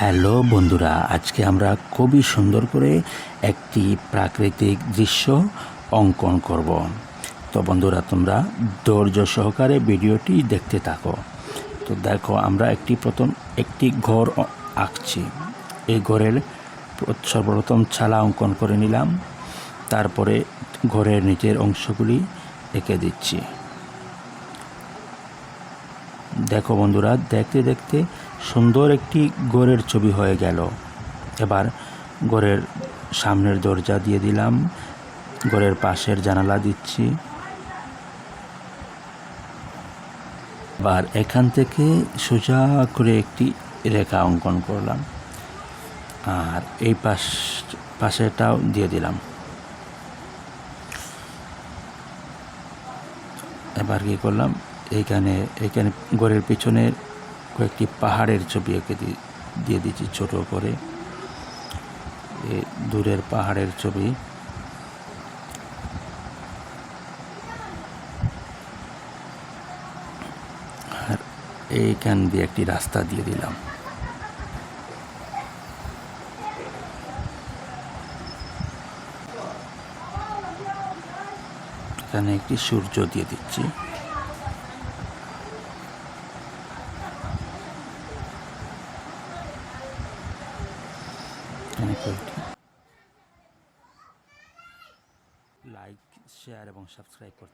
Hello বন্ধুরা, আজকে আমরা খুবই সুন্দর করে একটি প্রাকৃতিক দৃশ্য অঙ্কন করব। তো বন্ধুরা, তোমরা ধৈর্য সহকারে ভিডিওটি দেখতে থাকো। তো দেখো, আমরা একটি প্রথম, একটি ঘর আঁকছি। এই ঘরের সর্বপ্রথম ছালা অঙ্কন করে নিলাম। তারপরে ঘরের নিচের অংশগুলি এঁকে দিচ্ছি। দেখো বন্ধুরা, দেখতে দেখতে সুন্দর একটি ঘরের ছবি হয়ে গেল। এবার ঘরের সামনের দরজা দিয়ে দিলাম। ঘরের পাশের জানালা দিচ্ছি। এবার এখান থেকে সোজা করে একটি রেখা অঙ্কন করলাম। আর এই পাশ পাশেটাও দিয়ে দিলাম। এবার কি করলাম? এইখানে এইখানে ঘরের পিছনে কয়েকটি পাহাড়ের ছবি এঁকে দিয়ে দিচ্ছি ছোট করে। দূরের পাহাড়ের ছবি। আর এইখান দিয়ে একটি রাস্তা দিয়ে দিলাম। এখানে একটি সূর্য দিয়ে দিচ্ছি। এখানে কয়েকটি লাইক শেয়ার এবং সাবস্ক্রাইব করতে